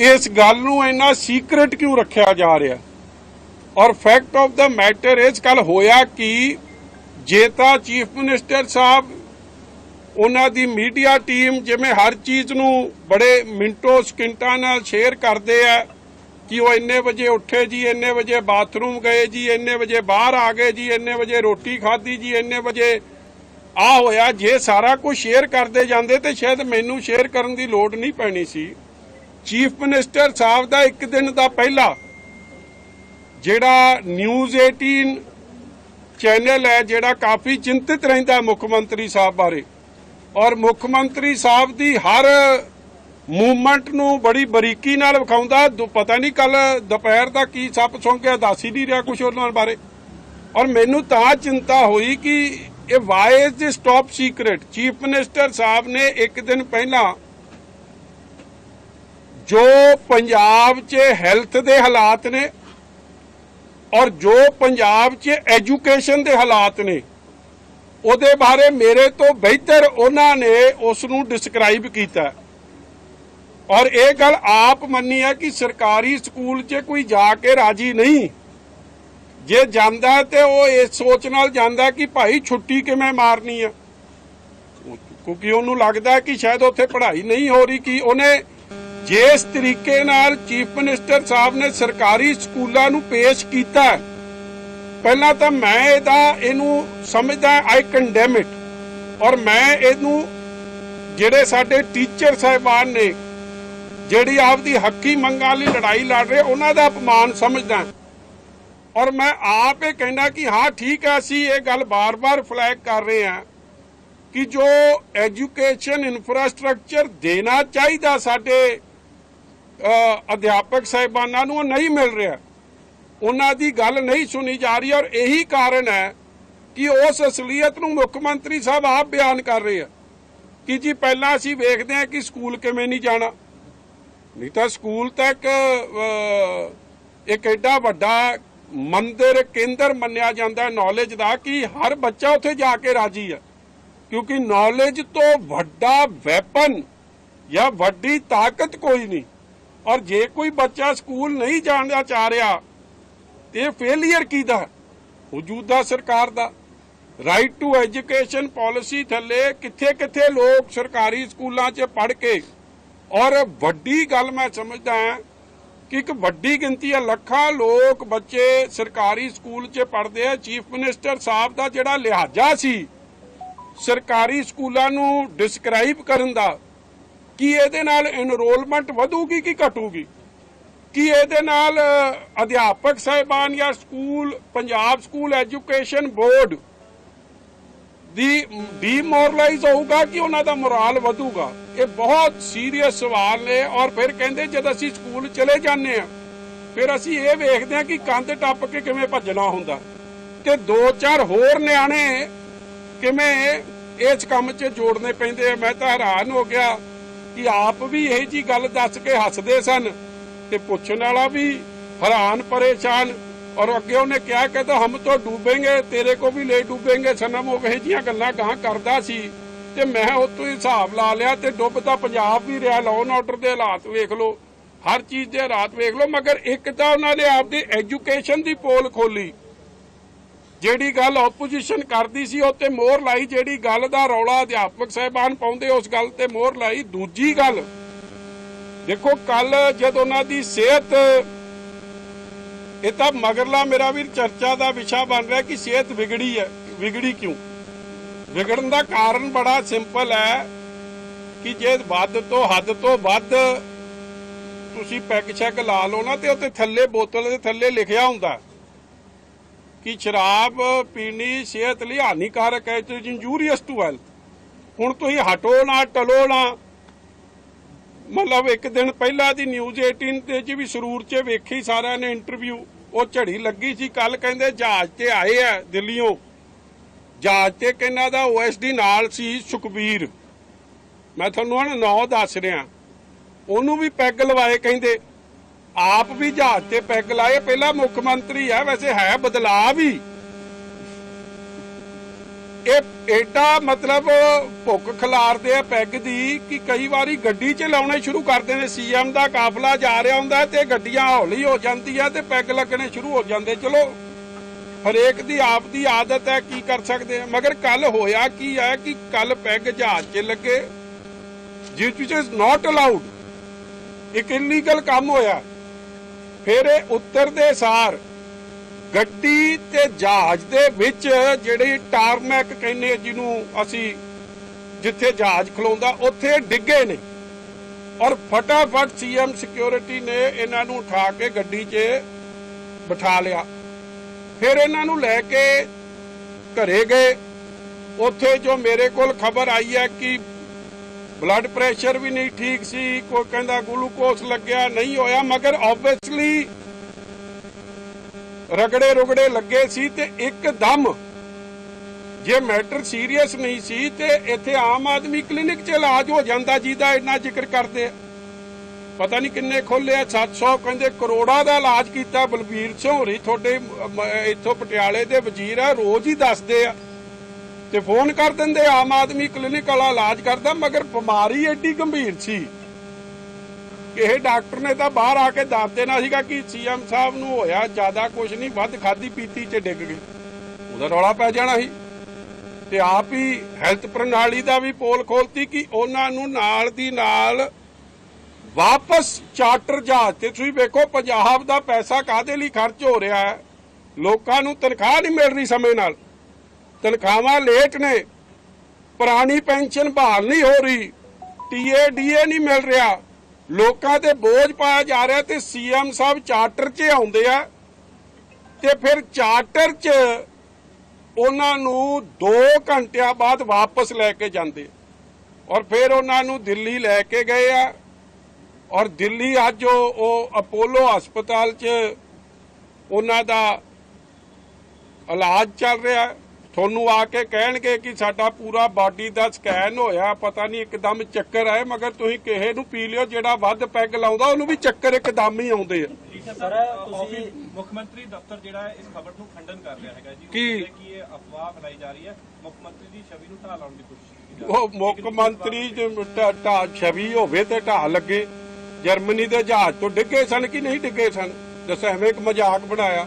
ਇਸ ਗੱਲ ਨੂੰ ਇੰਨਾ ਸੀਕ੍ਰੀਟ ਕਿਉਂ ਰੱਖਿਆ ਜਾ ਰਿਹਾ? ਔਰ ਫੈਕਟ ਆਫ ਦਾ ਮੈਟਰ ਇਸ ਕੱਲ ਹੋਇਆ ਕਿ ਜੇ ਤਾਂ ਚੀਫ ਮਿਨਿਸਟਰ ਸਾਹਿਬ, ਉਹਨਾਂ ਦੀ ਮੀਡੀਆ ਟੀਮ ਜਿਵੇਂ ਹਰ ਚੀਜ਼ ਨੂੰ ਬੜੇ ਮਿੰਟੋ ਸਕਿੰਟਾਂ ਨਾਲ ਸ਼ੇਅਰ ਕਰਦੇ ਆ ਕਿ ਉਹ ਇੰਨੇ ਵਜੇ ਉੱਠੇ ਜੀ, ਇੰਨੇ ਵਜੇ ਬਾਥਰੂਮ ਗਏ ਜੀ, ਇੰਨੇ ਵਜੇ ਬਾਹਰ ਆ ਗਏ ਜੀ, ਇੰਨੇ ਵਜੇ ਰੋਟੀ ਖਾਧੀ ਜੀ, ਇੰਨੇ ਵਜੇ ਆ ਹੋਇਆ। ਜੇ ਸਾਰਾ ਕੁਝ ਸ਼ੇਅਰ ਕਰਦੇ ਜਾਂਦੇ ਤੇ ਸ਼ਾਇਦ ਮੈਨੂੰ ਸ਼ੇਅਰ ਕਰਨ ਦੀ ਲੋੜ ਨਹੀਂ ਪੈਣੀ ਸੀ। ਚੀਫ ਮਿਨਿਸਟਰ ਸਾਹਿਬ ਦਾ ਇੱਕ ਦਿਨ ਦਾ ਪਹਿਲਾ ਜਿਹੜਾ ਨਿਊਜ਼ 18 ਚੈਨਲ ਹੈ, ਜਿਹੜਾ ਕਾਫੀ ਚਿੰਤਿਤ ਰਹਿੰਦਾ ਮੁੱਖ ਮੰਤਰੀ ਸਾਹਿਬ ਬਾਰੇ। ਔਰ ਮੁੱਖ ਮੰਤਰੀ ਸਾਹਿਬ ਦੀ ਹਰ ਮੂਵਮੈਂਟ ਨੂੰ ਬੜੀ ਬਰੀਕੀ ਨਾਲ ਵਿਖਾਉਂਦਾ। ਦੁ- ਪਤਾ ਨਹੀਂ ਕੱਲ ਦੁਪਹਿਰ ਦਾ ਕੀ ਸੱਪ ਸੌਂ ਗਿਆ, ਦੱਸ ਹੀ ਨਹੀਂ ਰਿਹਾ ਕੁਝ ਉਹਨਾਂ ਬਾਰੇ। ਔਰ ਮੈਨੂੰ ਤਾਂ ਚਿੰਤਾ ਹੋਈ ਕਿ ਇਹ why is this top secret chief minister ਸਾਹਿਬ ਨੇ ਇੱਕ ਦਿਨ ਪਹਿਲਾਂ ਜੋ ਪੰਜਾਬ 'ਚ ਹੈਲਥ ਦੇ ਹਾਲਾਤ ਨੇ ਔਰ ਜੋ ਪੰਜਾਬ 'ਚ ਐਜੂਕੇਸ਼ਨ ਦੇ ਹਾਲਾਤ ਨੇ, ਉਹਦੇ ਬਾਰੇ ਮੇਰੇ ਤੋਂ ਬਿਹਤਰ ਉਹਨਾਂ ਨੇ ਉਸ ਨੂੰ ਡਿਸਕ੍ਰਾਈਬ ਕੀਤਾ। ਔਰ ਇਹ ਗੱਲ ਆਪ ਮੰਨੀ ਹੈ ਕਿ ਸਰਕਾਰੀ ਸਕੂਲ 'ਚ ਕੋਈ ਜਾ ਕੇ ਰਾਜੀ ਨਹੀਂ। ਜੇ ਜਾਂਦਾ ਤੇ ਉਹ ਇਸ ਸੋਚ ਨਾਲ ਜਾਂਦਾ ਕਿ ਭਾਈ ਛੁੱਟੀ ਕਿਵੇਂ ਮਾਰਨੀ ਆ? ਕਿਉਂਕਿ ਉਹਨੂੰ ਲੱਗਦਾ ਕਿ ਸ਼ਾਇਦ ਉੱਥੇ ਪੜ੍ਹਾਈ ਨਹੀਂ ਹੋ ਰਹੀ, ਕਿ ਉਹਨੇ ਜਿਸ ਤਰੀਕੇ ਨਾਲ ਚੀਫ ਮਿਨਿਸਟਰ ਸਾਹਿਬ ਨੇ ਸਰਕਾਰੀ ਸਕੂਲਾਂ ਨੂੰ ਪੇਸ਼ ਕੀਤਾ ਪਹਿਲਾਂ ਤਾਂ ਮੈਂ ਇਹਦਾ, ਇਹਨੂੰ ਸਮਝਦਾ ਆਈ ਕੰਡੈਮ ਇਟ ਔਰ ਮੈਂ ਇਹਨੂੰ, ਜਿਹੜੇ ਸਾਡੇ ਟੀਚਰ ਸਾਹਿਬਾਨ ਨੇ, ਜਿਹੜੀ ਆਪਦੀ ਹੱਕੀ ਮੰਗਾਂ ਲਈ ਲੜਾਈ ਲੜ ਰਹੇ, ਉਹਨਾਂ ਦਾ ਅਪਮਾਨ ਸਮਝਦਾ ਔਰ ਮੈਂ ਆਪ ਇਹ ਕਹਿਣਾ ਕਿ ਹਾਂ, ਠੀਕ ਹੈ, ਅਸੀਂ ਇਹ ਗੱਲ ਬਾਰ-ਬਾਰ ਫਲੈਗ ਕਰ ਰਹੇ ਹਾਂ ਕਿ ਜੋ ਐਜੂਕੇਸ਼ਨ ਇਨਫਰਾਸਟ੍ਰਕਚਰ ਦੇਣਾ ਚਾਹੀਦਾ ਸਾਡੇ ਅਧਿਆਪਕ ਸਾਹਿਬਾਨਾਂ ਨੂੰ ਨਹੀਂ ਮਿਲ ਰਿਹਾ। ਉਹਨਾਂ ਦੀ ਗੱਲ ਨਹੀਂ ਸੁਣੀ ਜਾ ਰਹੀ ਔਰ ਇਹੀ ਕਾਰਨ ਹੈ ਕਿ ਉਸ ਅਸਲੀਅਤ ਨੂੰ ਮੁੱਖ ਮੰਤਰੀ ਸਾਹਿਬ ਆਪ ਬਿਆਨ ਕਰ ਰਹੇ ਆ ਕਿ ਜੀ ਪਹਿਲਾਂ ਅਸੀਂ ਵੇਖਦੇ ਹਾਂ ਕਿ ਸਕੂਲ ਕਿਵੇਂ ਨਹੀਂ ਜਾਣਾ। ਨਹੀਂ ਤਾਂ ਸਕੂਲ ਤੱਕ ਇੱਕ ਐਡਾ ਵੱਡਾ ਮੰਦਿਰ, ਕੇਂਦਰ ਮੰਨਿਆ ਜਾਂਦਾ ਨੌਲੇਜ ਦਾ ਕਿ ਹਰ ਬੱਚਾ ਉੱਥੇ ਜਾ ਕੇ ਰਾਜੀ ਹੈ ਕਿਉਂਕਿ ਨੌਲੇਜ ਤੋਂ ਵੱਡਾ ਵੈਪਨ ਜਾਂ ਵੱਡੀ ਤਾਕਤ ਕੋਈ ਨਹੀਂ। ਔਰ ਜੇ ਕੋਈ ਬੱਚਾ ਸਕੂਲ ਨਹੀਂ ਜਾਣਦਾ, ਚਾਹ ਰਿਹਾ ਤੇ ਫੇਲਿਅਰ ਕਿਹਦਾ? ਮੌਜੂਦਾ ਸਰਕਾਰ ਦਾ। ਰਾਈਟ ਟੂ ਐਜੂਕੇਸ਼ਨ ਪਾਲਿਸੀ ਥੱਲੇ ਕਿੱਥੇ ਕਿੱਥੇ ਲੋਕ ਸਰਕਾਰੀ ਸਕੂਲਾਂ 'ਚ ਪੜ੍ਹ ਕੇ, ਔਰ ਵੱਡੀ ਗੱਲ ਮੈਂ ਸਮਝਦਾ ਹਾਂ ਕਿ ਇੱਕ ਵੱਡੀ ਗਿਣਤੀ ਹੈ, ਲੱਖਾਂ ਲੋਕ ਬੱਚੇ ਸਰਕਾਰੀ ਸਕੂਲ 'ਚ ਪੜ੍ਹਦੇ ਆ। ਚੀਫ ਮਿਨਿਸਟਰ ਸਾਹਿਬ ਦਾ ਜਿਹੜਾ ਲਿਹਾਜ਼ਾ ਸੀ, ਸਰਕਾਰੀ ਸਕੂਲਾਂ ਨੂੰ ਡਿਸਕ੍ਰਾਈਬ ਕਰਨ ਦਾ ਕਿ ਇਹਦੇ ਨਾਲ ਐਨਰੋਲਮੈਂਟ ਵਧੂਗੀ ਕਿ ਘਟੂਗੀ? ਕਿ ਇਹਦੇ ਨਾਲ ਅਧਿਆਪਕ ਸਾਹਿਬਾਨ ਜਾਂ school, Punjab school education board ਦੀ ਡੀਮੋਰਲਾਈਜ਼ ਹੋਊਗਾ ਕਿ ਉਹਨਾਂ ਦਾ ਮੋਰਲ ਵਧੂਗਾ? ਇਹ ਬਹੁਤ ਸੀਰੀਅਸ ਸਵਾਲ ਨੇ ਔਰ ਫਿਰ ਕਹਿੰਦੇ ਜਦ ਅਸੀਂ ਸਕੂਲ ਚਲੇ ਜਾਂਦੇ ਆ ਫਿਰ ਅਸੀਂ ਇਹ ਵੇਖਦੇ ਆ ਕਿ ਕੰਧ ਟੱਪ ਕੇ ਕਿਵੇਂ ਭੱਜਣਾ ਹੁੰਦਾ। ਤੇ ਦੋ ਚਾਰ ਹੋਰ ਨਿਆਣੇ ਕਿਵੇਂ ਇਸ ਕੰਮ 'ਚ ਜੋੜਨੇ ਪੈਂਦੇ ਆ। ਮੈਂ ਤਾਂ ਹੈਰਾਨ ਹੋ ਗਿਆ ਕਿ ਆਪ ਵੀ ਇਹ ਜੀ ਗੱਲ ਦੱਸ ਕੇ ਹੱਸਦੇ ਸਨ ਤੇ ਪੁੱਛਣ ਵਾਲਾ ਵੀ ਹੈਰਾਨ ਪਰੇਸ਼ਾਨ ਔਰ ਅੱਗੇ ਉਹਨੇ ਕਿਹਾ ਕਿ ਤਾਂ ਹਮ ਤੋਂ ਡੂਬेंगे ਤੇਰੇ ਕੋ ਵੀ ਲੈ ਡੂਬेंगे ਸਨਮ ਉਹ ਇਹ ਜੀਆਂ ਗੱਲਾਂ ਗਾਂ ਕਰਦਾ ਸੀ ਤੇ ਮੈਂ ਉਤੋਂ ਹੀ ਹਿਸਾਬ ਲਾ ਲਿਆ ਤੇ ਡੁੱਬਦਾ ਪੰਜਾਬ ਵੀ ਰਿਹਾ ਲਾਅ ਆਰਡਰ ਦੇ ਹਾਲਾਤ ਵੇਖ ਲਓ, ਹਰ ਚੀਜ਼ ਦੇ ਹਾਲਾਤ ਵੇਖ ਲਓ, ਮਗਰ ਇੱਕ ਤਾਂ ਉਹਨਾਂ ਨੇ ਆਪਦੀ ਐਜੂਕੇਸ਼ਨ ਦੀ ਪੋਲ ਖੋਲੀ ਜਿਹੜੀ ਗੱਲ ਆਪੋਜੀਸ਼ਨ ਕਰਦੀ ਸੀ, ਉਹ ਤੇ ਮੋਹਰ ਲਾਈ ਜਿਹੜੀ ਗੱਲ ਦਾ ਰੌਲਾ ਅਧਿਆਪਕ ਸਾਹਿਬਾਨ ਪਾਉਂਦੇ, ਉਸ ਗੱਲ ਤੇ ਮੋਹਰ ਲਾਈ ਦੂਜੀ ਗੱਲ। ਦੇਖੋ ਕੱਲ ਜਦ ਉਹਨਾਂ ਦੀ ਸਿਹਤ, ਇਹ ਤਾਂ ਮਗਰਲਾ ਮੇਰਾ ਵੀਰ ਚਰਚਾ ਦਾ ਵਿਸ਼ਾ ਬਣ ਰਿਹਾ ਕਿ ਸਿਹਤ ਵਿਗੜੀ ਹੈ। ਵਿਗੜੀ ਕਿਉਂ? ਵਿਗੜਨ ਦਾ ਕਾਰਨ ਬੜਾ ਸਿੰਪਲ ਹੈ ਕਿ ਜੇ ਵੱਧ ਤੋਂ ਹੱਦ ਤੋਂ ਵੱਧ ਤੁਸੀਂ ਪੈਗ ਸ਼ੈਕ ਲਾ ਲਓ ਨਾ, ਤੇ ਉੱਤੇ ਥੱਲੇ ਬੋਤਲ ਦੇ ਥੱਲੇ ਲਿਖਿਆ ਹੁੰਦਾ। ਕਿ ਸ਼ਰਾਬ ਪੀਣੀ, ਸਿਹਤ ਲਈ ਹਾਨੀਕਾਰਕ ਹੈ it is injurious to health ਹੁਣ ਤੁਸੀਂ ਹਟੋ ਨਾ, ਟਲੋ ਨਾ। ਮਤਲਬ ਇੱਕ ਦਿਨ ਪਹਿਲਾਂ ਦੀ ਨਿਊਜ਼ 18 ਤੇ ਚ ਵੀ ਸਰੂਰ 'ਚ ਵੇਖੀ, ਸਾਰਿਆਂ ਨੇ ਇੰਟਰਵਿਊ ਉਹ ਝੜੀ ਲੱਗੀ ਸੀ ਕੱਲ ਕਹਿੰਦੇ ਜਹਾਜ਼ ਤੇ ਆਏ ਆ ਦਿੱਲੀੋਂ ਜਹਾਜ਼ ਤੇ ਕਿੰਨਾ ਦਾ ਓਐਸਡੀ ਨਾਲ ਸੀ ਸੁਖਬੀਰ। ਮੈਂ ਤੁਹਾਨੂੰ ਹੁਣ ਨੌ ਦੱਸ ਰਿਹਾ। ਉਹਨੂੰ ਵੀ ਪੈਗ ਲਵਾਏ ਕਹਿੰਦੇ। ਆਪ ਵੀ ਜਹਾਜ਼ ਤੇ ਪੈਗ ਲਾਏ, ਪਹਿਲਾਂ ਮੁੱਖ ਮੰਤਰੀ ਹੈ ਵੈਸੇ ਹੈ ਬਦਲਾਅ ਵੀ। ਇਹ ਏਡਾ ਮਤਲਬ ਭੁੱਖ ਖਿਲਾਰਦੇ ਆ ਪੈਗ ਦੀ ਕਿ ਕਈ ਵਾਰੀ ਗੱਡੀ 'ਚ ਲਾਉਣੇ ਸ਼ੁਰੂ ਕਰਦੇ ਨੇ ਸੀਐਮ ਦਾ ਕਾਫਲਾ ਜਾ ਰਿਹਾ ਹੁੰਦਾ ਤੇ ਗੱਡੀਆਂ ਹੌਲੀ ਹੋ ਜਾਂਦੀਆਂ ਤੇ ਪੈਗ ਲੱਗਣੇ ਸ਼ੁਰੂ ਹੋ ਜਾਂਦੇ। ਚਲੋ, ਹਰੇਕ ਦੀ ਆਪ ਦੀ ਆਦਤ ਹੈ, ਕੀ ਕਰ ਸਕਦੇ ਆ? ਮਗਰ ਕੱਲ ਹੋਇਆ ਕੀ ਹੈ ਕਿ ਕੱਲ ਪੈਗ ਜਹਾਜ਼ 'ਚ ਲੱਗੇ, ਜਿਸ ਵਿਚ ਇਜ਼ ਨਾਟ ਅਲਾਉਡ ਇੱਕ ਇਲੀਗਲ ਕੰਮ ਹੋਇਆ। ਫਿਰ ਇਹ ਉੱਤਰਦੇ ਸਾਰ। ਗੱਡੀ ਤੇ ਜਹਾਜ਼ ਦੇ ਵਿੱਚ ਜਿਹੜੀ ਟਾਰਮੈਕ ਕਹਿੰਦੇ ਜਿਹਨੂੰ ਅਸੀਂ ਜਿੱਥੇ ਜਹਾਜ਼ ਖਲੋਂਦਾ, ਉੱਥੇ ਡਿੱਗੇ ਨੇ। ਔਰ ਫਟਾਫਟ ਸੀਐਮ ਸਿਕਿਉਰਿਟੀ ਨੇ ਇਹਨਾਂ ਨੂੰ ਉਠਾ ਕੇ ਗੱਡੀ 'ਚ ਬਿਠਾ ਲਿਆ। ਫਿਰ ਇਹਨਾਂ ਨੂੰ ਲੈ ਕੇ ਘਰੇ ਗਏ। ਉੱਥੇ ਜੋ ਮੇਰੇ ਕੋਲ ਖਬਰ ਆਈ ਹੈ ਕਿ ਬਲੱਡ ਪ੍ਰੈਸ਼ਰ ਵੀ ਨਹੀਂ ਠੀਕ ਸੀ, ਕੋਈ ਕਹਿੰਦਾ ਗਲੂਕੋਸ ਲੱਗਿਆ, ਨਹੀਂ ਹੋਇਆ, ਮਗਰ ਆਬਵੀਅਸਲੀ ਰਗੜੇ ਰੁਗੜੇ ਲੱਗੇ ਸੀ ਤੇ ਇੱਕਦਮ ਜੇ ਮੈਟਰ ਸੀਰੀਅਸ ਨਹੀਂ ਸੀ ਤੇ ਇੱਥੇ ਆਮ ਆਦਮੀ ਕਲੀਨਿਕ 'ਚ ਇਲਾਜ ਹੋ ਜਾਂਦਾ, ਜਿਹਦਾ ਇੰਨਾ ਜ਼ਿਕਰ ਕਰਦੇ ਆ। ਪਤਾ ਨਹੀਂ ਕਿੰਨੇ ਖੋਲਿਆ 700 ਕਹਿੰਦੇ ਕਰੋੜਾਂ ਦਾ ਇਲਾਜ ਕੀਤਾ, ਬਲਬੀਰ ਸਿੰਘ ਹੋਰੀ ਤੁਹਾਡੇ ਇੱਥੋਂ ਪਟਿਆਲੇ ਦੇ ਵਜ਼ੀਰ ਆ, ਰੋਜ਼ ਹੀ ਦੱਸਦੇ ਆ। ਤੇ ਫੋਨ ਕਰ ਦਿੰਦੇ, ਆਮ ਆਦਮੀ ਕਲੀਨਿਕ ਵਾਲਾ ਇਲਾਜ ਕਰਦਾ, ਮਗਰ ਬਿਮਾਰੀ ਐਡੀ ਗੰਭੀਰ ਸੀ ਕਿ ਇਹ ਡਾਕਟਰ ਨੇ ਤਾਂ ਬਾਹਰ ਆ ਕੇ ਦੱਸ ਦੇਣਾ ਸੀਗਾ ਕਿ ਸੀਐਮ ਸਾਹਿਬ ਨੂੰ ਹੋਇਆ ਜ਼ਿਆਦਾ ਕੁਝ ਨਹੀਂ, ਵੱਧ ਖਾਦੀ ਪੀਤੀ 'ਚ ਡਿੱਗ ਗਏ ਉਹਦਾ ਰੌਲਾ ਪੈ ਜਾਣਾ ਸੀ। ਤੇ ਆਪ ਹੀ ਹੈਲਥ ਪ੍ਰਣਾਲੀ ਦਾ ਵੀ ਪੋਲ ਖੋਲਤੀ ਕਿ ਉਹਨਾਂ ਨੂੰ ਨਾਲ ਦੀ ਨਾਲ ਵਾਪਸ ਚਾਰਟਰ ਜਹਾਜ਼ ਤੇ, ਤੁਸੀਂ ਵੇਖੋ ਪੰਜਾਬ ਦਾ ਪੈਸਾ ਕਾਦੇ ਲਈ ਖਰਚ ਹੋ ਰਿਹਾ ਹੈ? ਲੋਕਾਂ ਨੂੰ ਤਨਖਾਹ ਨਹੀਂ ਮਿਲ ਰਹੀ ਸਮੇਂ ਨਾਲ। ਤਨਖਾਹਾਂ ਲੇਟ ਨੇ। ਪੁਰਾਣੀ ਪੈਨਸ਼ਨ ਬਹਾਲ ਨਹੀਂ ਹੋ ਰਹੀ। ਟੀਏ ਡੀਏ ਨਹੀਂ ਮਿਲ ਰਿਹਾ। ਲੋਕਾਂ ਤੇ ਬੋਝ ਪਾਇਆ ਜਾ ਰਿਹਾ ਤੇ ਸੀਐਮ ਸਾਹਿਬ ਚਾਰਟਰ 'ਚ ਆਉਂਦੇ ਆ। ਤੇ ਫਿਰ ਚਾਰਟਰ 'ਚ ਉਹਨਾਂ ਨੂੰ 2 ਘੰਟਿਆਂ ਬਾਅਦ ਵਾਪਸ ਲੈ ਕੇ ਜਾਂਦੇ। ਔਰ ਫਿਰ ਉਹਨਾਂ ਨੂੰ ਦਿੱਲੀ ਲੈ ਕੇ ਗਏ ਆ। ਔਰ ਦਿੱਲੀ ਅੱਜ ਉਹ ਅਪੋਲੋ ਹਸਪਤਾਲ 'ਚ ਉਹਨਾਂ ਦਾ ਇਲਾਜ ਚੱਲ ਰਿਹਾ। ਹੈ। ਤੁਹਾਨੂੰ ਆ ਕੇ ਕਹਿਣਗੇ ਕਿ ਸਾਡਾ ਪੂਰਾ ਬਾਡੀ ਦਾ ਸਕੈਨ ਹੋਇਆ ਪਤਾ ਨਹੀਂ ਇੱਕਦਮ ਚੱਕਰ ਆਏ ਮਗਰ ਤੁਸੀਂ ਕਿਸੇ ਨੂੰ ਪੀ ਲਿਓ ਜਿਹੜਾ ਵੱਧ ਪੈਗ ਲਾਉਂਦਾ ਉਹਨੂੰ ਵੀ ਚੱਕਰ ਇੱਕਦਮ ਹੀ ਆਉਂਦੇ ਆ। ਸਰ ਤੁਸੀਂ ਮੁੱਖ ਮੰਤਰੀ ਦਫ਼ਤਰ ਜਿਹੜਾ ਹੈ ਇਸ ਖਬਰ ਨੂੰ ਖੰਡਨ ਕਰ ਰਿਹਾ ਹੈਗਾ ਜੀ। ਉਹ ਕੀ? ਕਹਿੰਦੇ ਕਿ ਇਹ ਅਫਵਾਹ ਫੈਲਾਈ ਜਾ ਰਹੀ ਹੈ? ਮੁੱਖ ਮੰਤਰੀ ਦੀ ਛਵੀ ਨੂੰ ਢਾਹ ਲਾਉਣ ਦੀ ਕੋਸ਼ਿਸ਼ ਕੀਤੀ ਜਾ ਰਹੀ ਹੈ। ਉਹ ਮੁੱਖ ਮੰਤਰੀ ਜੇ ਢਾ- ਢਾਹ ਛਵੀ ਹੋਵੇ ਤੇ ਢਾਹ ਲੱਗੇ। ਜਰਮਨੀ ਦੇ ਜਹਾਜ਼ ਤੋਂ ਡਿੱਗੇ ਸਨ ਕਿ ਨਹੀਂ ਡਿੱਗੇ ਸਨ? ਦੱਸ ਐਵੇਂ ਇੱਕ ਮਜ਼ਾਕ ਬਣਾਇਆ।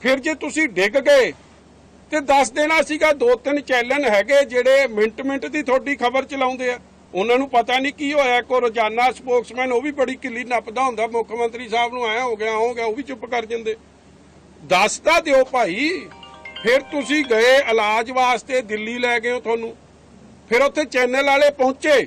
ਫਿਰ ਜੇ ਤੁਸੀਂ ਡਿੱਗ ਗਏ, ਤੇ ਦੱਸ ਦੇਣਾ ਸੀਗਾ ਦੋ ਤਿੰਨ ਚੈਨਲ ਹੈਗੇ ਜਿਹੜੇ ਮਿੰਟ ਮਿੰਟ ਦੀ ਤੁਹਾਡੀ ਖਬਰ ਚਲਾਉਂਦੇ ਆ। ਉਹਨਾਂ ਨੂੰ ਪਤਾ ਨਹੀਂ ਕੀ ਹੋਇਆ ਕੋ ਰੋਜ਼ਾਨਾ ਸਪੋਕਸਮੈਨ, ਉਹ ਵੀ ਬੜੀ ਕਿੱਲੀ ਨੱਪਦਾ ਹੁੰਦਾ, ਮੁੱਖ ਮੰਤਰੀ ਸਾਹਿਬ ਨੂੰ ਐ ਹੋ ਗਿਆ ਹੋ ਗਿਆ, ਉਹ ਵੀ ਚੁੱਪ ਕਰ ਜਾਂਦੇ। ਦੱਸ ਤਾਂ ਦਿਓ ਭਾਈ, ਫਿਰ ਤੁਸੀਂ ਗਏ ਇਲਾਜ ਵਾਸਤੇ ਦਿੱਲੀ ਲੈ ਗਏ ਹੋ ਤੁਹਾਨੂੰ। ਫਿਰ ਉੱਥੇ ਚੈਨਲ ਵਾਲੇ ਪਹੁੰਚੇ।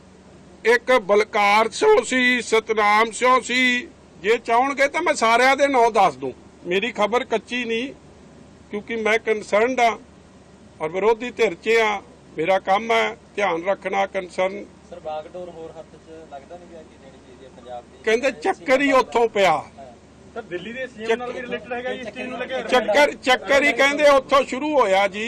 ਇੱਕ ਬਲਕਾਰ ਸਿੰਘ ਸੀ ਸਤਨਾਮ ਸਿੰਘ ਸੀ। ਜੇ ਚਾਹਣਗੇ ਤਾਂ ਮੈਂ ਸਾਰਿਆਂ ਦੇ ਨਾਂ ਦੱਸ ਦੂੰ। ਮੇਰੀ ਖਬਰ ਕੱਚੀ ਨਹੀਂ ਕਿਉਂਕਿ ਮੈਂ ਕੰਸਰਨਡ ਆ ਔਰ ਵਿਰੋਧੀ ਧਿਰ 'ਚ ਆ ਮੇਰਾ ਕੰਮ ਹੈ ਧਿਆਨ ਰੱਖਣਾ ਕੰਸਰਨ ਸਰ ਬਾਗਡੋਰ ਹੋਰ ਹੱਥ 'ਚ ਲੱਗਦਾ ਨਹੀਂ ਪਿਆ ਕਿ ਦੇਣੀ ਚਾਹੀਦੀ ਹੈ ਪੰਜਾਬ ਦੀ? ਕਹਿੰਦੇ ਚੱਕਰ ਹੀ ਉੱਥੋਂ ਪਿਆ। ਸਰ ਦਿੱਲੀ ਦੇ ਸੀਐਮ ਨਾਲ ਵੀ ਰਿਲੇਟਡ ਹੈਗਾ ਜੀ ਇਸ ਚੀਜ਼ ਨੂੰ ਲੈ ਕੇ ਚੱਕਰ ਚੱਕਰ ਹੀ ਕਹਿੰਦੇ ਉੱਥੋਂ ਸ਼ੁਰੂ ਹੋਇਆ ਜੀ।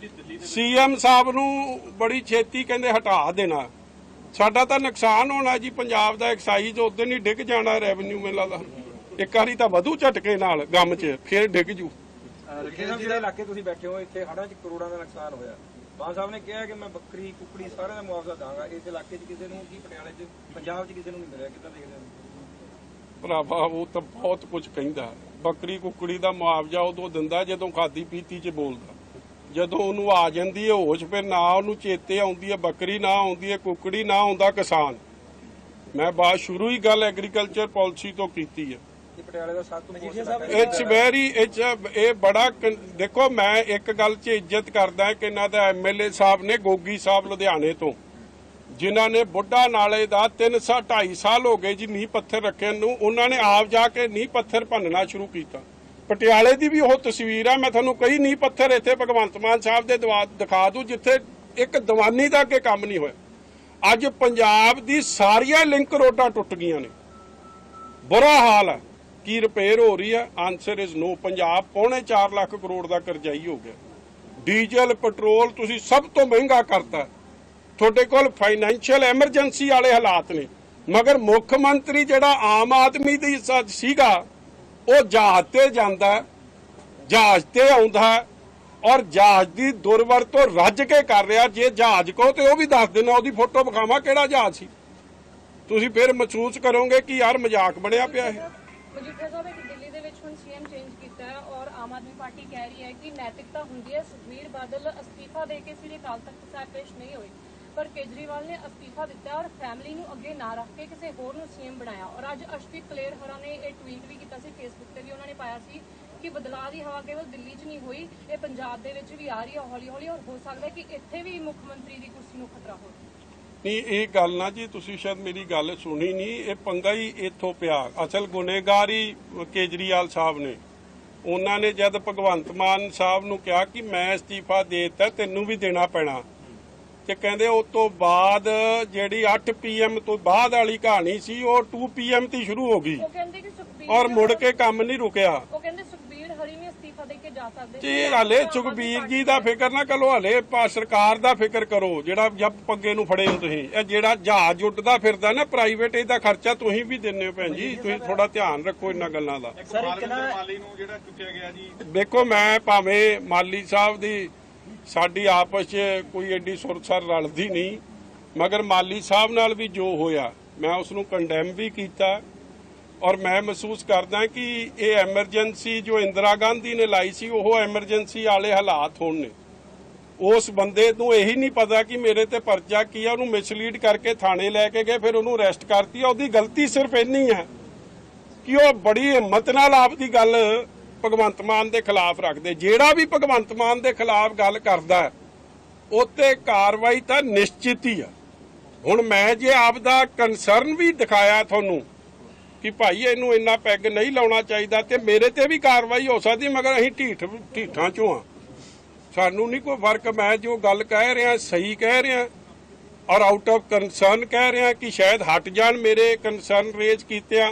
ਸੀਐਮ ਸਾਹਿਬ ਨੂੰ ਬੜੀ ਛੇਤੀ ਕਹਿੰਦੇ ਹਟਾ ਦੇਣਾ। ਸਾਡਾ ਤਾਂ ਨੁਕਸਾਨ ਹੋਣਾ ਜੀ ਪੰਜਾਬ ਦਾ ਐਕਸਾਈਜ਼ ਉਦੋਂ ਹੀ ਡਿੱਗ ਜਾਣਾ ਰੈਵਨਿਊ ਮੇਲਾ ਦਾ। ਇੱਕ ਵਾਰੀ ਤਾਂ ਵਧੂ ਝਟਕੇ ਨਾਲ ਗਮ 'ਚ ਫਿਰ ਡਿੱਗ ਜੂ। ਜਿਹੜੇ ਇਲਾਕੇ ਤੁਸੀਂ ਬੈਠੇ ਹੋ ਇੱਥੇ ਹੜ੍ਹਾਂ 'ਚ ਕਰੋੜਾਂ ਦਾ ਨੁਕਸਾਨ ਹੋਇਆ। ਮਾਨ ਸਾਹਿਬ ਨੇ ਕਿਹਾ ਕਿ ਮੈਂ ਬੱਕਰੀ ਕੁੱਕੜੀ ਸਾਰਿਆਂ ਦਾ ਮੁਆਵਜ਼ਾ ਦਾਂਗਾ। ਇਸ ਇਲਾਕੇ 'ਚ ਕਿਸੇ ਨੂੰ ਕੀ ਪਟਿਆਲੇ 'ਚ ਪੰਜਾਬ 'ਚ ਕਿਸੇ ਨੂੰ ਨਹੀਂ ਮਿਲਿਆ। ਕਿੱਦਾਂ ਦੇਖਦੇ ਹੋ? ਭਰਾਵਾ ਉਹ ਤਾਂ ਬਹੁਤ ਕੁਝ ਕਹਿੰਦਾ। ਬੱਕਰੀ ਕੁੱਕੜੀ ਦਾ ਮੁਆਵਜ਼ਾ ਉਦੋਂ ਦਿੰਦਾ ਜਦੋਂ ਖਾਦੀ ਪੀਤੀ 'ਚ ਬੋਲਦਾ। ਜਦੋਂ ਉਹਨੂੰ ਆ ਜਾਂਦੀ ਹੈ ਹੋਸ਼ ਫਿਰ ਨਾ ਉਹਨੂੰ ਚੇਤੇ ਆਉਂਦੀ ਹੈ ਬੱਕਰੀ ਨਾ ਆਉਂਦੀ ਹੈ ਕੁੱਕੜੀ ਨਾ ਆਉਂਦਾ ਕਿਸਾਨ। ਮੈਂ ਬਾਤ ਸ਼ੁਰੂ ਹੀ ਗੱਲ ਐਗਰੀਕਲਚਰ ਪਾਲਿਸੀ ਤੋਂ ਕੀਤੀ ਹੈ। ਇਟਸ ਵੈਰੀ ਇਟਸ ਇਹ ਬੜਾ ਦੇਖੋ ਮੈਂ ਇੱਕ ਗੱਲ 'ਚ ਇੱਜ਼ਤ ਕਰਦਾ ਕਿ ਇਹਨਾਂ ਦਾ ਐਮਐਲਏ ਸਾਹਿਬ ਨੇ ਗੋਗੀ ਸਾਹਿਬ ਲੁਧਿਆਣੇ ਤੋਂ ਜਿਨ੍ਹਾਂ ਨੇ ਬੁੱਢਾ ਨਾਲੇ ਦਾ 3 ਸਾ 2.5 ਸਾਲ ਹੋ ਗਏ ਜੀ ਨੀਂਹ ਪੱਥਰ ਰੱਖੇ ਨੂੰ ਉਹਨਾਂ ਨੇ ਆਪ ਜਾ ਕੇ ਨੀਂਹ ਪੱਥਰ ਭੰਨਣਾ ਸ਼ੁਰੂ ਕੀਤਾ। ਪਟਿਆਲੇ ਦੀ ਵੀ ਉਹ ਤਸਵੀਰ ਆ, ਮੈਂ ਤੁਹਾਨੂੰ ਕਈ ਨੀਂਹ ਪੱਥਰ ਇੱਥੇ ਭਗਵੰਤ ਮਾਨ ਸਾਹਿਬ ਦੇ ਦਿਖਾ ਦੂੰ, ਜਿੱਥੇ ਇੱਕ ਦੀਵਾਨੀ ਦਾ ਅੱਗੇ ਕੰਮ ਨਹੀਂ ਹੋਇਆ। ਅੱਜ ਪੰਜਾਬ ਦੀ ਸਾਰੀਆਂ ਲਿੰਕ ਰੋਡਾਂ ਟੁੱਟ ਗਈਆਂ ਨੇ। ਬੁਰਾ ਹਾਲ ਹੈ ਕੀ ਰਿਪੇਅਰ ਹੋ ਰਹੀ ਹੈ ਆਨਸਰ ਇਜ਼ ਨੋ ਪੰਜਾਬ ਪੌਣੇ 4 ਲੱਖ ਕਰੋੜ ਦਾ ਕਰਜ਼ਾਈ ਹੋ ਗਿਆ। ਡੀਜ਼ਲ, ਪੈਟਰੋਲ, ਤੁਸੀਂ ਸਭ ਤੋਂ ਮਹਿੰਗਾ ਕਰਤਾ। ਤੁਹਾਡੇ ਕੋਲ ਫਾਈਨੈਂਸ਼ੀਅਲ ਐਮਰਜੈਂਸੀ ਵਾਲੇ ਹਾਲਾਤ ਨੇ। ਮਗਰ ਮੁੱਖ ਮੰਤਰੀ ਜਿਹੜਾ ਆਮ ਆਦਮੀ ਦੀ ਸੀਗਾ ਉਹ ਜਹਾਜ਼ ਤੇ ਜਾਂਦਾ ਜਹਾਜ਼ ਤੇ ਆਉਂਦਾ ਔਰ ਜਹਾਜ਼ ਦੀ ਦੁਰਵਰਤੋਂ ਰੱਜ ਕੇ ਕਰ ਰਿਹਾ। ਜੇ ਜਹਾਜ਼ ਕੋ ਤੇ ਉਹ ਵੀ ਦੱਸ ਦੇਣਾ ਉਹਦੀ ਫੋਟੋ ਵਿਖਾਵਾਂ ਕਿਹੜਾ ਜਹਾਜ਼ ਸੀ? ਤੁਸੀਂ ਫਿਰ ਮਹਿਸੂਸ ਕਰੋਗੇ ਕਿ ਯਾਰ ਮਜ਼ਾਕ ਬਣਿਆ ਪਿਆ ਇਹ। ਮਜੀਠੀਆ ਸਾਹਿਬ, ਇੱਕ ਦਿੱਲੀ ਦੇ ਵਿੱਚ ਹੁਣ ਸੀਐਮ ਚੇਂਜ ਕੀਤਾ ਹੈ ਔਰ ਆਮ ਆਦਮੀ ਪਾਰਟੀ ਕਹਿ ਰਹੀ ਹੈ ਕਿ ਨੈਤਿਕਤਾ ਹੁੰਦੀ ਹੈ। ਸੁਖਬੀਰ ਬਾਦਲ ਅਸਤੀਫਾ ਦੇ ਕੇ ਸ੍ਰੀ ਅਕਾਲ ਤਖਤ ਸਾਹਿਬ ਪੇਸ਼ ਨਹੀਂ ਹੋਏ। ਪਰ ਕੇਜਰੀਵਾਲ ਨੇ ਅਸਤੀਫਾ ਦਿੱਤਾ ਔਰ ਫੈਮਿਲੀ ਨੂੰ ਅੱਗੇ ਨਾ ਰੱਖ ਕੇ ਕਿਸੇ ਹੋਰ ਨੂੰ ਸੀਐਮ ਬਣਾਇਆ। ਔਰ ਅੱਜ ਅਸ਼ਵਿਕ ਕਲੇਰ ਹੋਰਾਂ ਨੇ ਇਹ ਟਵੀਟ ਵੀ ਕੀਤਾ ਸੀ ਫੇਸਬੁੱਕ ਤੇ ਵੀ ਉਹਨਾਂ ਨੇ ਪਾਇਆ ਸੀ ਕਿ ਬਦਲਾਅ ਦੀ ਹਵਾ ਕੇਵਲ ਦਿੱਲੀ 'ਚ ਨਹੀਂ ਹੋਈ, ਇਹ ਪੰਜਾਬ ਦੇ ਵਿੱਚ ਵੀ ਆ ਰਹੀ ਹੈ ਹੌਲੀ ਹੌਲੀ ਔਰ ਹੋ ਸਕਦਾ ਕਿ ਇੱਥੇ ਵੀ ਮੁੱਖ ਮੰਤਰੀ ਦੀ ਕੁਰਸੀ ਨੂੰ ਖਤਰਾ ਹੋਵੇ। ਨਹੀਂ, ਇਹ ਗੱਲ ਨਾ ਜੀ, ਤੁਸੀਂ ਸ਼ਾਇਦ ਮੇਰੀ ਗੱਲ ਸੁਣੀ ਨਹੀਂ, ਇਹ ਪੰਗਾ ਹੀ ਇੱਥੋਂ ਪਿਆ। ਅਸਲ ਗੁਨੇਗਾਰ ਹੀ ਕੇਜਰੀਵਾਲ ਸਾਹਿਬ ਨੇ। ਉਹਨਾਂ ਨੇ ਜਦ ਭਗਵੰਤ ਮਾਨ ਸਾਹਿਬ ਨੂੰ ਕਿਹਾ ਕਿ ਮੈਂ ਅਸਤੀਫਾ ਦੇ ਦਿੱਤਾ, ਤੈਨੂੰ ਵੀ ਦੇਣਾ ਪੈਣਾ। ਤੇ ਕਹਿੰਦੇ ਉਸ ਤੋਂ ਬਾਅਦ ਜਿਹੜੀ 8 ਪੀਐਮ ਤੋਂ ਬਾਅਦ ਵਾਲੀ ਕਹਾਣੀ ਸੀ ਉਹ 2 ਪੀਐਮ ਤੇ ਸ਼ੁਰੂ ਹੋ ਗਈ। ਉਹ ਕਹਿੰਦੇ ਕਿ ਸੁਖਬੀਰ ਔਰ ਮੁੜ ਕੇ ਕੰਮ ਨਹੀਂ ਰੁਕਿਆ। ਉਹ ਕਹਿੰਦੇ ਸੁਖਬੀਰ ਹਰੀ ਵੀ ਅਸਤੀਫਾ ਦੇ ਕੇ ਜਾ ਸਕਦੇ ਤੇ ਹਲੇ ਸੁਖਬੀਰ ਜੀ ਦਾ ਫਿਕਰ ਨਾ ਕਰੋ ਹਲੇ ਪਾ- ਸਰਕਾਰ ਦਾ ਫਿਕਰ ਕਰੋ ਜਿਹੜਾ ਜੱਬ ਪੱਗੇ ਨੂੰ ਫੜੇ ਹੋ ਤੁਸੀਂ। ਇਹ ਜਿਹੜਾ ਜਹਾਜ਼ ਉੱਡਦਾ ਫਿਰਦਾ ਨਾ ਪ੍ਰਾਈਵੇਟ ਇਹਦਾ ਖਰਚਾ ਤੁਸੀਂ ਵੀ ਦਿੰਦੇ ਹੋ ਭੈਣ ਜੀ ਤੁਸੀਂ ਥੋੜਾ ਧਿਆਨ ਰੱਖੋ ਇਹਨਾਂ ਗੱਲਾਂ ਦਾ। ਸਰ ਇੱਕ ਨਾ ਮਾਲੀ ਨੂੰ ਜਿਹੜਾ ਚੁੱਕਿਆ ਗਿਆ ਜੀ। ਦੇਖੋ ਮੈਂ ਭਾਵੇਂ ਮਾਲੀ ਸਾਹਿਬ ਦੀ ਸਾਡੀ ਆਪਸ 'ਚ ਕੋਈ ਐਡੀ ਸੁਰਸਰ ਰਲਦੀ ਨਹੀਂ। ਮਗਰ ਮਾਲੀ ਸਾਹਿਬ ਨਾਲ ਵੀ ਜੋ ਹੋਇਆ, ਮੈਂ ਉਸ ਨੂੰ ਕੰਡੈਮ ਵੀ ਕੀਤਾ ਔਰ ਮੈਂ ਮਹਿਸੂਸ ਕਰਦਾ ਕਿ ਇਹ ਐਮਰਜੈਂਸੀ ਜੋ ਇੰਦਰਾ ਗਾਂਧੀ ਨੇ ਲਾਈ ਸੀ, ਉਹ ਐਮਰਜੈਂਸੀ ਵਾਲੇ ਹਾਲਾਤ ਹੋਣ ਨੇ। ਉਸ ਬੰਦੇ ਨੂੰ ਇਹੀ ਨਹੀਂ ਪਤਾ ਕਿ ਮੇਰੇ ਤੇ ਪਰਚਾ ਕੀ ਆ, ਉਹਨੂੰ ਮਿਸਲੀਡ ਕਰਕੇ ਥਾਣੇ ਲੈ ਕੇ ਗਏ, ਫਿਰ ਉਹਨੂੰ ਅਰੈਸਟ ਕਰਤੀ। ਉਹਦੀ ਗਲਤੀ ਸਿਰਫ ਇੰਨੀ ਹੈ ਕਿ ਉਹ ਬੜੀ ਹਿੰਮਤ ਨਾਲ ਆਪਦੀ ਗੱਲ ਭਗਵੰਤ ਮਾਨ ਦੇ ਖਿਲਾਫ ਰੱਖਦੇ। ਜਿਹੜਾ ਵੀ ਭਗਵੰਤ ਮਾਨ ਦੇ ਖਿਲਾਫ ਗੱਲ ਕਰਦਾ ਹੈ, ਕਾਰਵਾਈ ਤਾਂ ਨਿਸ਼ਚਿਤ ਹੀ ਆ। ਹੁਣ ਮੈਂ ਜੇ ਆਪਦਾ ਕੰਸਰਨ ਵੀ ਦਿਖਾਇਆ ਤੁਹਾਨੂੰ ਕਿ ਭਾਈ ਇਹਨੂੰ ਇੰਨਾ ਪੈਗ ਨਹੀਂ ਲਾਉਣਾ ਚਾਹੀਦਾ ਤੇ ਮੇਰੇ ਤੇ ਵੀ ਕਾਰਵਾਈ ਹੋ ਸਕਦੀ ਮਗਰ ਅਸੀਂ ਢੀਠ ਢੀਠਾਂ ਚੋਂ ਆ। ਸਾਨੂੰ ਨਹੀਂ ਕੋਈ ਫ਼ਰਕ ਮੈਂ ਜੋ ਗੱਲ ਕਹਿ ਰਿਹਾ ਸਹੀ ਕਹਿ ਰਿਹਾ ਔਰ ਆਊਟ ਆਫ ਕੰਸਰਨ ਕਹਿ ਰਿਹਾ ਕਿ ਸ਼ਾਇਦ ਹਟ ਜਾਣ ਮੇਰੇ ਕੰਸਰਨ ਰੇਜ਼ ਕੀਤੇ ਆ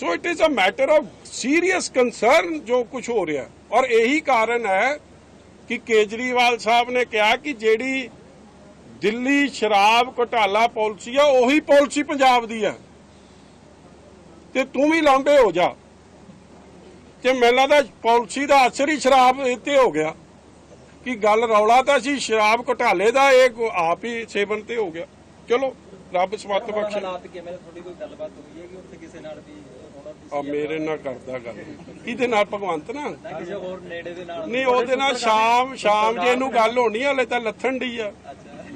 So it is a matter of serious concern ਜੋ ਕੁਝ ਹੋ ਰਿਹਾ। ਔਰ ਇਹੀ ਕਾਰਨ ਹੈ ਕਿ ਕੇਜਰੀਵਾਲ ਸਾਹਿਬ ਨੇ ਕਿਹਾ ਕਿ ਜਿਹੜੀ ਦਿੱਲੀ ਸ਼ਰਾਬ ਘੁਟਾਲਾ ਪਾਲਿਸੀ ਆ, ਉਹੀ ਪਾਲਿਸੀ ਪੰਜਾਬ ਦੀ ਆ। ਤੇ ਤੂੰ ਵੀ ਲਾਂਬੇ ਹੋ ਜਾ। ਤੇ ਮੈਨੂੰ ਲੱਗਦਾ ਪਾਲਿਸੀ ਦਾ ਅਸਰ ਹੀ ਸ਼ਰਾਬ ਤੇ ਹੋ ਗਿਆ। ਕਿ ਗੱਲ ਰੌਲਾ ਤਾਂ ਸੀ, ਸ਼ਰਾਬ ਘੁਟਾਲੇ ਦਾ, ਇਹ ਆਪ ਹੀ ਸੇਵਨ ਤੇ ਹੋ ਗਿਆ। ਚਲੋ, ਰੱਬ ਸਵੱਤ ਬਖਸ਼ੇ। ਹਾਲਾਤ ਕਿਵੇਂ, ਤੁਹਾਡੀ ਕੋਈ ਗੱਲਬਾਤ ਹੋਈ ਹੈ ਕਿ ਉੱਥੇ ਕਿਸੇ ਨਾਲ ਵੀ? ਆ ਮੇਰੇ ਨਾਲ ਕਰਦਾ ਗੱਲ। ਕਿਹਦੇ ਨਾਲ ਭਗਵੰਤ ਨਾ ਕਿਸੇ ਹੋਰ ਨੇੜੇ ਦੇ ਨਾਲ? ਨਹੀਂ ਉਹਦੇ ਨਾਲ ਸ਼ਾਮ ਸ਼ਾਮ ਜੇ ਇਹਨੂੰ ਗੱਲ ਹੋਣੀ ਹਲੇ ਤਾਂ ਲੱਥਣ ਡਈ ਆ।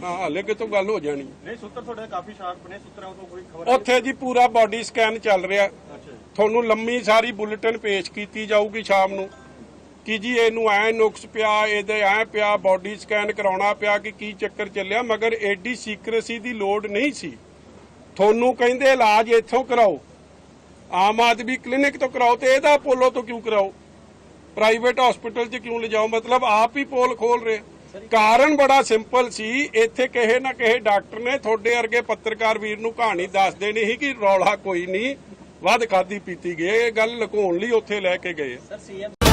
ਹਾਂ ਹਲੇ ਕਿਤੋਂ ਗੱਲ ਹੋ ਜਾਣੀ। ਨਹੀਂ ਸੂਤਰ ਤੁਹਾਡੇ ਕਾਫੀ ਸ਼ਾਰਪ ਨੇ ਸੂਤਰਾਂ ਤੋਂ ਕੋਈ ਖਬਰ ਉੱਥੇ ਜੀ ਪੂਰਾ ਬਾਡੀ ਸਕੈਨ ਚੱਲ ਰਿਹਾ। ਤੁਹਾਨੂੰ ਲੰਮੀ ਸਾਰੀ ਬੁਲੇਟਿਨ ਪੇਸ਼ ਕੀਤੀ ਜਾਊਗੀ ਸ਼ਾਮ ਨੂੰ। ਕਿ ਜੀ ਇਹਨੂੰ ਐ ਨੁਕਸ ਪਿਆ ਇਹਦੇ ਐ ਪਿਆ ਬਾਡੀ ਸਕੈਨ ਕਰਾਉਣਾ ਪਿਆ ਕਿ ਕੀ ਚੱਕਰ ਚੱਲਿਆ ਮਗਰ ਐਡੀ ਸੀਕ੍ਰੇਸੀ ਦੀ ਲੋੜ ਨਹੀਂ ਸੀ। ਤੁਹਾਨੂੰ ਕਹਿੰਦੇ ਇਲਾਜ ਇੱਥੋਂ ਕਰਾਓ। ਆਮ ਆਦਮੀ ਕਲੀਨਿਕ ਤੋਂ ਕਰਾਓ ਤੇ ਇਹਦਾ ਅਪੋਲੋ ਤੋਂ ਕਿਉਂ ਕਰਾਓ? ਪ੍ਰਾਈਵੇਟ ਹਸਪੀਟਲ 'ਚ ਕਿਉਂ ਲਿਜਾਓ? ਮਤਲਬ ਆਪ ਹੀ ਪੋਲ ਖੋਲ ਰਹੇ ਕਾਰਨ ਬੜਾ ਸਿੰਪਲ ਸੀ, ਇੱਥੇ ਕਿਸੇ ਨਾ ਕਿਸੇ ਡਾਕਟਰ ਨੇ ਤੁਹਾਡੇ ਅਰਗੇ ਪੱਤਰਕਾਰ ਵੀਰ ਨੂੰ ਕਹਾਣੀ ਦੱਸ ਦੇਣੀ ਸੀ ਕਿ ਰੌਲਾ ਕੋਈ ਨਹੀਂ, ਵੱਧ ਖਾਦੀ ਪੀਤੀ ਗਈ ਇਹ ਗੱਲ ਲੁਕਾਉਣ ਲਈ ਉੱਥੇ ਲੈ ਕੇ ਗਏ ਸਰ ਸੀਐਮ